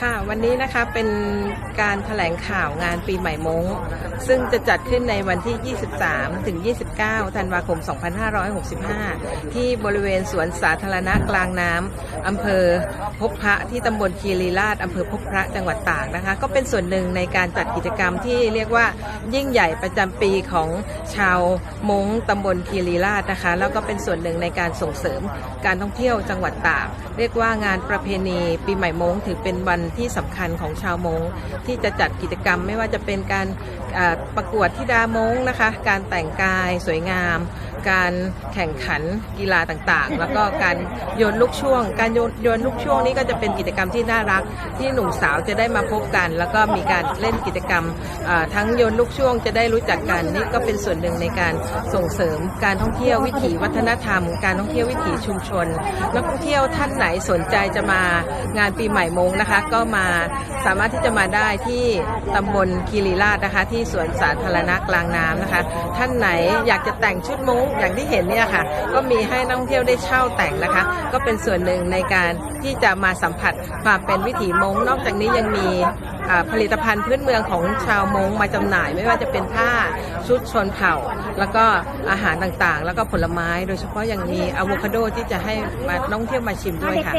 ค่ะวันนี้นะคะเป็นการแถลงข่าวงานปีใหม่มงซึ่งจะจัดขึ้นในวันที่ 23 ถึง 29 ธันวาคม 2565 ที่บริเวณสวนสาธารณะกลางน้ำอำเภอพบพระที่ตำบลคีรีราชอำเภอพบพระจังหวัดตากนะคะ ก็เป็นส่วนหนึ่งในการจัดกิจกรรมที่เรียกว่ายิ่งใหญ่ประจำปีของชาวมงตำบลคีรีราชนะคะ แล้วก็เป็นส่วนหนึ่งในการส่งเสริมการท่องเที่ยวจังหวัดตาก เรียกว่างานประเพณีปีใหม่มงถือเป็นวันที่สำคัญของชาวมงที่จะจัดกิจกรรมไม่ว่าจะเป็นการประกวดทิดามงนะคะ การแต่งกายสวยงาม การแข่งขันกีฬาต่างๆ แล้วก็การโยนลูกช่วง การโยนโยนลูกช่วงนี้ก็จะเป็นกิจกรรมที่น่ารักที่หนุ่มสาวจะได้มาพบกัน แล้วก็มีการเล่นกิจกรรมทั้งโยนลูกช่วงจะได้รู้จักกันนี่ก็เป็นส่วนหนึ่งในการส่งเสริมการท่องเที่ยววิถีวัฒนธรรม การท่องเที่ยววิถีชุมชนนักท่องเที่ยวท่านไหนสนใจจะมางานปีใหม่มงนะคะก็มาสามารถที่จะมาได้ที่ตำบลคีรีราชนะคะ ที่สวนสาธารณะกลางน้ำนะคะ ท่านไหนอยากจะแต่งชุดมงอย่างที่เห็นเนี่ยค่ะ ก็มีให้นักท่องเที่ยวได้เช่าแต่งนะคะ ก็เป็นส่วนหนึ่งในการที่จะมาสัมผัสความเป็นวิถีมงนอกจากนี้ยังมีผลิตภัณฑ์พื้นเมืองของชาวมงมาจำหน่าย ไม่ว่าจะเป็นผ้าชุดชนเผ่า แล้วก็อาหารต่างๆ แล้วก็ผลไม้ โดยเฉพาะยังมีอะโวคาโดที่จะให้มานักท่องเที่ยวมาชิมด้วยค่ะ